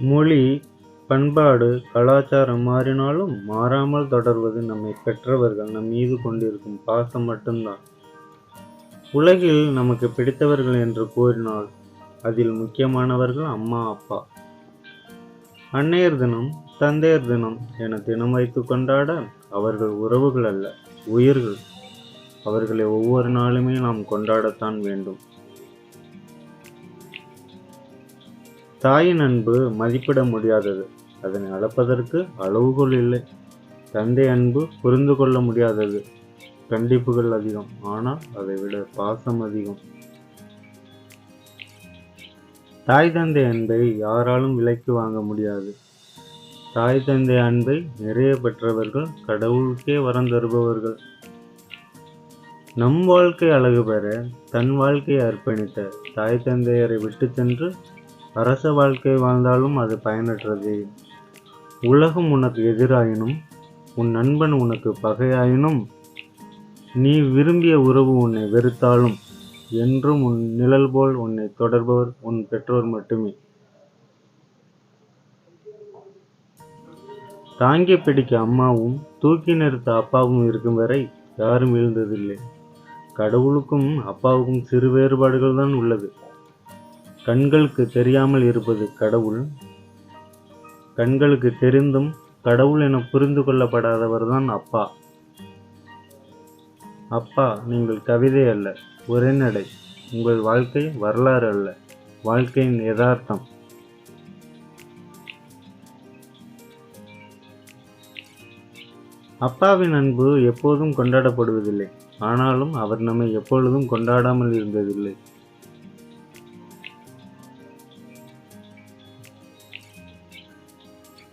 மொழி பண்பாடு கலாச்சாரம் மாறினாலும் மாறாமல் தொடர்வது நம்மை பெற்றவர்கள் நம் மீது கொண்டிருக்கும் பாசம் மட்டும்தான். உலகில் நமக்கு பிடித்தவர்கள் என்று கூறினால் அதில் முக்கியமானவர்கள் அம்மா அப்பா. அன்னையர் தினம் தந்தையர் தினம் என தினம் வைத்து கொண்டாட அவர்கள் உறவுகள் அல்ல உயிர்கள். அவர்களை ஒவ்வொரு நாளுமே நாம் கொண்டாடத்தான் வேண்டும். தாயின் அன்பு மதிப்பிட முடியாதது. அதனை அளப்பதற்கு அளவுகோல் இல்லை. தந்தை அன்பு புரிந்து கொள்ள முடியாதது. கண்டிப்புகள் அதிகம். ஆனால் அதை விட பாசம் அதிகம். தாய் தந்தை அன்பை யாராலும் விலைக்கு வாங்க முடியாது. தாய் தந்தை அன்பை நிறைய பெற்றவர்கள் கடவுளுக்கே வரம் தருபவர்கள். நம் வாழ்க்கை அழகு பெற தன் வாழ்க்கையை அர்ப்பணித்த தாய் தந்தையரை விட்டு சென்று அரச வாழ்க்கை வாழ்ந்தாலும் அது பயனற்றதே. உலகம் உனக்கு எதிராயினும் உன் நண்பன் உனக்கு பகையாயினும் நீ விரும்பிய உறவு உன்னை வெறுத்தாலும் என்றும் உன் நிழல் போல் உன்னை தொடர்பவர் உன் பெற்றோர் மட்டுமே. தாங்கி பிடிக்க அம்மாவும் தூக்கி நிறுத்த அப்பாவும் இருக்கும் வரை யாரும் எழுந்ததில்லை கடவுளுக்கும் அப்பாவுக்கும் சிறு வேறுபாடுகள் தான் உள்ளது. கண்களுக்கு தெரியாமல் இருப்பது கடவுள். கண்களுக்கு தெரிந்தும் கடவுள் என புரிந்து கொள்ளப்படாதவர் தான் அப்பா. அப்பா நீங்கள் கவிதை அல்ல உரைநடை உங்கள் வாழ்க்கை வரலாறு அல்ல வாழ்க்கையின் யதார்த்தம். அப்பாவின் அன்பு எப்போதும் கொண்டாடப்படுவதில்லை. ஆனாலும் அவர் நம்மை எப்பொழுதும் கொண்டாடாமல் இருந்ததில்லை.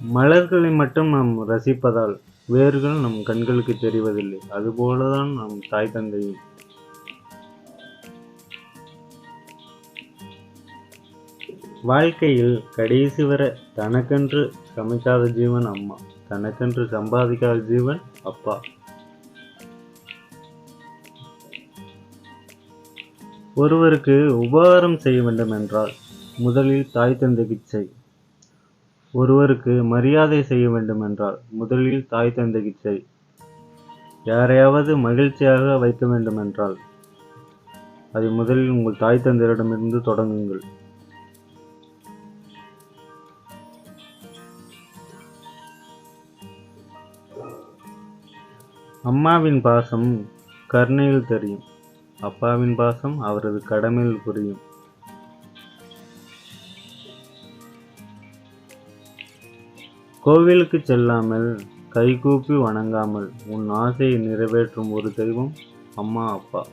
மலர்களை மட்டும் நாம் ரசிப்பதால் வேர்கள் நம் கண்களுக்கு தெரிவதில்லை. அதுபோலதான் நம் தாய் தந்தையும். வாழ்க்கையில் கடைசி வர தனக்கென்று சமைக்காத ஜீவன் அம்மா. தனக்கென்று சம்பாதிக்காத ஜீவன் அப்பா. ஒருவருக்கு உபகாரம் செய்ய வேண்டும் என்றால் முதலில் தாய் தந்தைக்கு செய். ஒருவருக்கு மரியாதை செய்ய வேண்டுமென்றால் முதலில் தாய் தந்தைக்கு செய். யாரையாவது மகிழ்ச்சியாக வைக்க வேண்டுமென்றால் அதை முதலில் உங்கள் தாய் தந்தையரிடமிருந்து தொடங்குங்கள். அம்மாவின் பாசம் கருணையில் தெரியும். அப்பாவின் பாசம் அவரது கடமையில் புரியும். கோவிலுக்கு செல்லாமல் கைகூப்பி வணங்காமல் உன் ஆசையை நிறைவேற்றும் ஒரு தெய்வம் அம்மா அப்பா.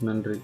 நன்றி.